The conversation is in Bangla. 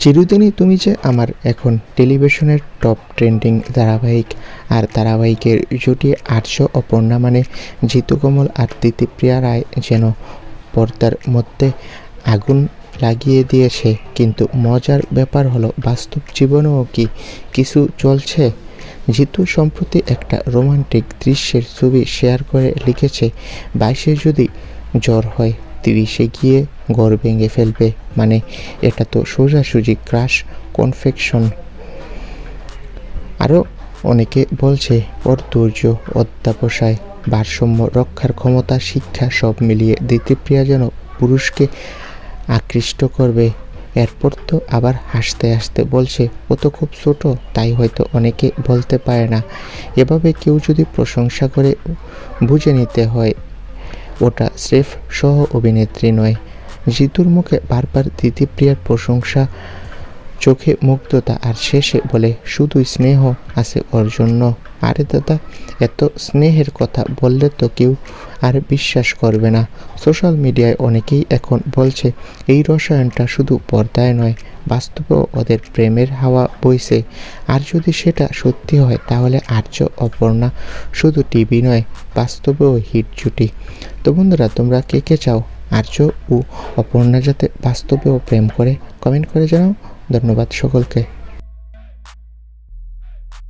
চিরদিনই তুমি যে আমার এখন টেলিভিশনের টপ ট্রেন্ডিং ধারাবাহিক আর ধারাবাহিকের জুটি আর্য অপর্ণা মানে জিতু কমল আর দিতিপ্রিয়া রায় যেন পর্দার মধ্যে আগুন লাগিয়ে দিয়েছে। কিন্তু মজার ব্যাপার হলো, বাস্তব জীবনেও কি কিছু চলছে? জিতু সম্প্রতি একটা রোমান্টিক দৃশ্যের ছবি শেয়ার করে লিখেছে, বাইশে যদি জ্বর হয়, তিরিশে গিয়ে ঘর ভেঙে ফেলবে। মানে এটা তো সোজাসুজি ক্রাশ কনফেকশন আরও অনেকে বলছে, ওর ধৈর্য, অধ্যাবসায়, ভারসাম্য রক্ষার ক্ষমতা, শিক্ষা সব মিলিয়ে দিতিপ্রিয়া যেন পুরুষকে আকৃষ্ট করবে। এরপর তো আবার হাসতে হাসতে বলছে, ও তো খুব ছোট, তাই হয়তো অনেকে বলতে পারে না। এভাবে কেউ যদি প্রশংসা করে, বুঝে নিতে হয়, ওটা স্রেফ সহ অভিনেত্রী নয়। জিতুর মুখে বারবার দিদিপ্রিয়ার প্রশংসা, চোখে মুগ্ধতা, আর শেষে বলে শুধুই স্নেহ আছে ওর জন্য। আরে দাদা, এত স্নেহের কথা বললে তো কেউ আর বিশ্বাস করবে না। সোশ্যাল মিডিয়ায় অনেকেই এখন বলছে, এই রসায়নটা শুধু পর্দায় নয়, বাস্তবেও ওদের প্রেমের হাওয়া বইছে। আর যদি সেটা সত্যি হয়, তাহলে আর্য অপর্ণা শুধু টিভি নয়, বাস্তবেও হিট জুটি। তো বন্ধুরা, তোমরা কে কে চাও আর্য ও অপর্ণা যাতে বাস্তবে ও প্রেম করে কমেন্ট করে জানাও। ধন্যবাদ সকলকে।